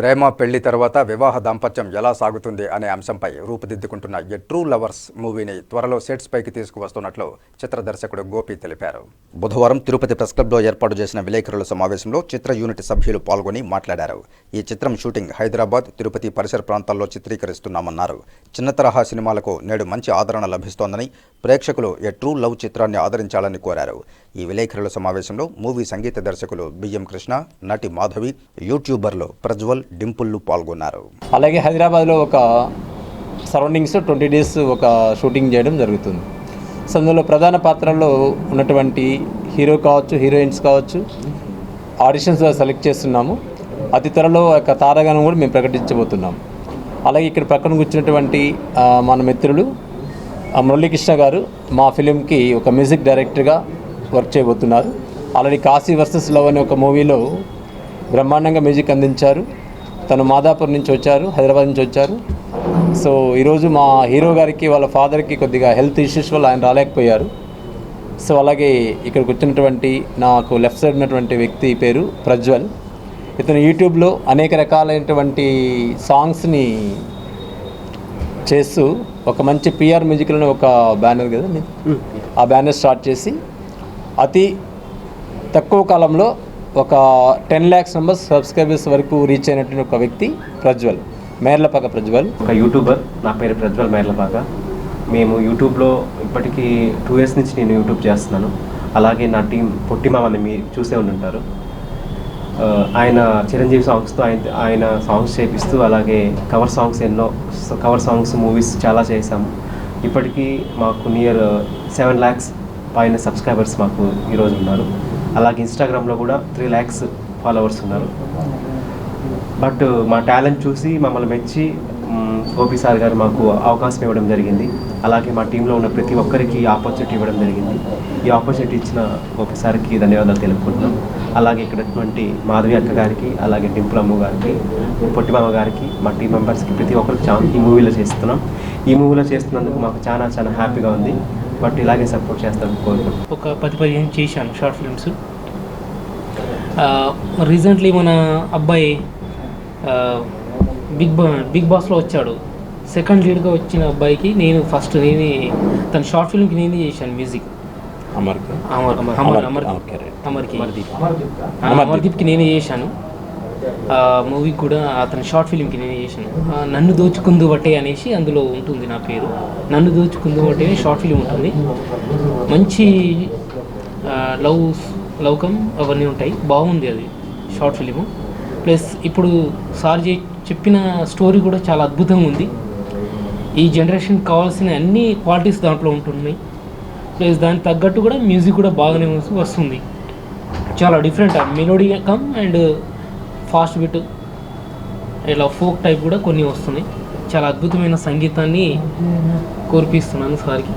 ప్రేమ పెళ్ళి తర్వాత వివాహ దాంపత్యం ఎలా సాగుతుంది అనే అంశంపై రూపుదిద్దుకుంటున్న ఎ ట్రూ లవర్స్ మూవీని త్వరలో సెట్స్ పైకి తీసుకువస్తున్నట్లు చిత్ర దర్శకుడు గోపి తెలిపారు. బుధవారం తిరుపతి ప్రెస్ క్లబ్లో ఏర్పాటు చేసిన విలేకరుల సమావేశంలో చిత్ర యూనిట్ సభ్యులు పాల్గొని మాట్లాడారు. ఈ చిత్రం షూటింగ్ హైదరాబాద్ తిరుపతి పరిసర ప్రాంతాల్లో చిత్రీకరిస్తున్నామన్నారు. చిన్న తరహా సినిమాలకు నేడు మంచి ఆదరణ లభిస్తోందని ప్రేక్షకులు ఎ ట్రూ లవ్ చిత్రాన్ని ఆదరించాలని కోరారు. ఈ విలేకరుల సమావేశంలో మూవీ సంగీత దర్శకులు బిఎం కృష్ణ నటి మాధవి యూట్యూబర్లు ప్రజ్వల్ డింపుల్లు పాల్గొన్నారు. అలాగే హైదరాబాద్లో ఒక సరౌండింగ్స్ ట్వంటీ డేస్ ఒక షూటింగ్ చేయడం జరుగుతుంది. సో అందులో ప్రధాన పాత్రల్లో ఉన్నటువంటి హీరో కావచ్చు హీరోయిన్స్ కావచ్చు ఆడిషన్స్ సెలెక్ట్ చేస్తున్నాము. అతి త్వరలో ఒక తారాగణం కూడా మేము ప్రకటించబోతున్నాం. అలాగే ఇక్కడ పక్కన కూర్చున్నటువంటి మన మిత్రులు మురళీకృష్ణ గారు మా ఫిలింకి ఒక మ్యూజిక్ డైరెక్టర్గా వర్క్ చేయబోతున్నారు. ఆల్రెడీ కాశీ వర్సెస్ లవ్ అనే ఒక మూవీలో బ్రహ్మాండంగా మ్యూజిక్ అందించారు. తను మాదాపూర్ నుంచి వచ్చారు హైదరాబాద్ నుంచి వచ్చారు. సో ఈరోజు మా హీరో గారికి వాళ్ళ ఫాదర్కి కొద్దిగా హెల్త్ ఇష్యూస్ వల్ల ఆయన రాలేకపోయారు. సో అలాగే ఇక్కడికి వచ్చినటువంటి నాకు లెఫ్ట్ సైడ్ ఉన్నటువంటి వ్యక్తి పేరు ప్రజ్వల్. ఇతను యూట్యూబ్లో అనేక రకాలైనటువంటి సాంగ్స్ని చేస్తూ ఒక మంచి పిఆర్ మ్యూజిక్లోని ఒక బ్యానర్ కదా మీది? ఆ బ్యానర్ స్టార్ట్ చేసి అతి తక్కువ కాలంలో ఒక టెన్ ల్యాక్స్ మెంబర్స్ సబ్స్క్రైబర్స్ వరకు రీచ్ అయినటువంటి ఒక వ్యక్తి ప్రజ్వల్ మేర్లపాక ప్రజ్వల్. ఒక యూట్యూబర్ నా పేరు ప్రజ్వల్ మేర్లపాక. మేము యూట్యూబ్లో ఇప్పటికీ టూ ఇయర్స్ నుంచి నేను యూట్యూబ్ చేస్తున్నాను. అలాగే నా టీం పొట్టిమామని మీరు చూసే ఉండుంటారు ఉంటారు. ఆయన చిరంజీవి సాంగ్స్తో ఆయన ఆయన సాంగ్స్ చేపిస్తూ అలాగే కవర్ సాంగ్స్ ఎన్నో కవర్ సాంగ్స్ మూవీస్ చాలా చేశాము. ఇప్పటికీ మాకు నియర్ సెవెన్ ల్యాక్స్ పైన సబ్స్క్రైబర్స్ మాకు ఈరోజు ఉన్నారు. అలాగే ఇన్స్టాగ్రామ్లో కూడా త్రీ ల్యాక్స్ ఫాలోవర్స్ ఉన్నారు. బట్ మా టాలెంట్ చూసి మమ్మల్ని మెచ్చి ఓపీ గోపి సార్ గారు మాకు అవకాశం ఇవ్వడం జరిగింది. అలాగే మా టీంలో ఉన్న ప్రతి ఒక్కరికి ఆపర్చునిటీ ఇవ్వడం జరిగింది. ఈ ఆపర్చునిటీ ఇచ్చిన గోపి సార్కి ధన్యవాదాలు తెలుపుకుంటున్నాం. అలాగే ఇక్కడటువంటి మాధవి అక్క గారికి అలాగే డింపులమ్మ గారికి పొట్టిమామ గారికి మా టీం మెంబర్స్కి ప్రతి ఒక్కరికి ఈ మూవీలో చేస్తున్నాం. ఈ మూవీలో చేస్తున్నందుకు మాకు చాలా చాలా హ్యాపీగా ఉంది. బట్ ఇలాగే సపోర్ట్ చేస్తారని కోరుకుంటున్నాం ఒక పది పదిహేను చేశాను షార్ట్ ఫిల్మ్స్. రీసెంట్లీ మన అబ్బాయి ఆ, బిగ్ బా బిగ్ బాస్లో వచ్చాడు. సెకండ్ లీడ్గా వచ్చిన అబ్బాయికి నేను ఫస్ట్ నేనే తన షార్ట్ ఫిల్మ్కి నేనే చేశాను మ్యూజిక్. అమర్ అమర్ అమర్ అమర్. అమర్కి. అమర్దీప్. ఆ, అమర్దీప్కి నేనే చేశాను. మూవీ కూడా అతని షార్ట్ ఫిలింకి నేను చేశాను. నన్ను దోచుకుందు బట్టే అనేసి అందులో ఉంటుంది నా పేరు. నన్ను దోచుకుందు బట్టే షార్ట్ ఫిలిం ఉంటుంది. మంచి లవ్ లవ్కం అవన్నీ ఉంటాయి. బాగుంది అది షార్ట్ ఫిలిము ప్లస్ ఇప్పుడు సార్ చెప్పిన స్టోరీ కూడా చాలా అద్భుతంగా ఉంది. ఈ జనరేషన్ కావాల్సిన అన్ని క్వాలిటీస్ దాంట్లో ఉంటున్నాయి. ప్లస్ దానికి తగ్గట్టు కూడా మ్యూజిక్ కూడా బాగానే వస్తుంది. చాలా different melody cum and fast beat ఇలా ఫోక్ టైప్ కూడా కొన్ని వస్తున్నాయి. చాలా అద్భుతమైన సంగీతాన్ని కోర్పిస్తున్నాను సార్కి.